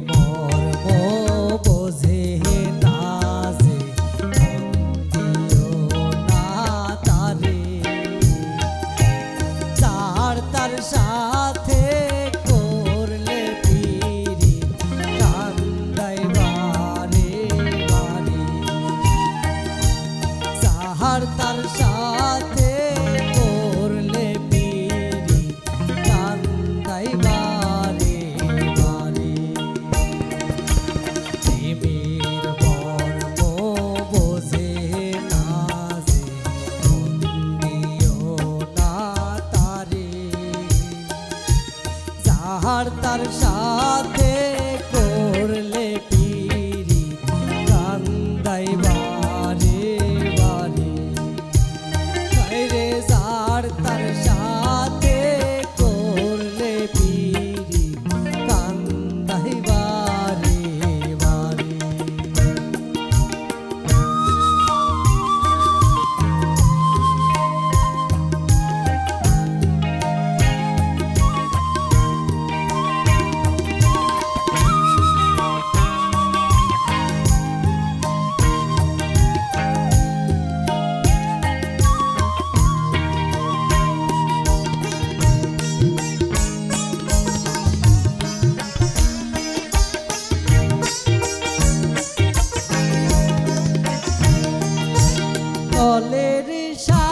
মর্ম বোঝে না যে না সাথে করলে পিরি কান্দাই বারে আর তার সাথে কালের সা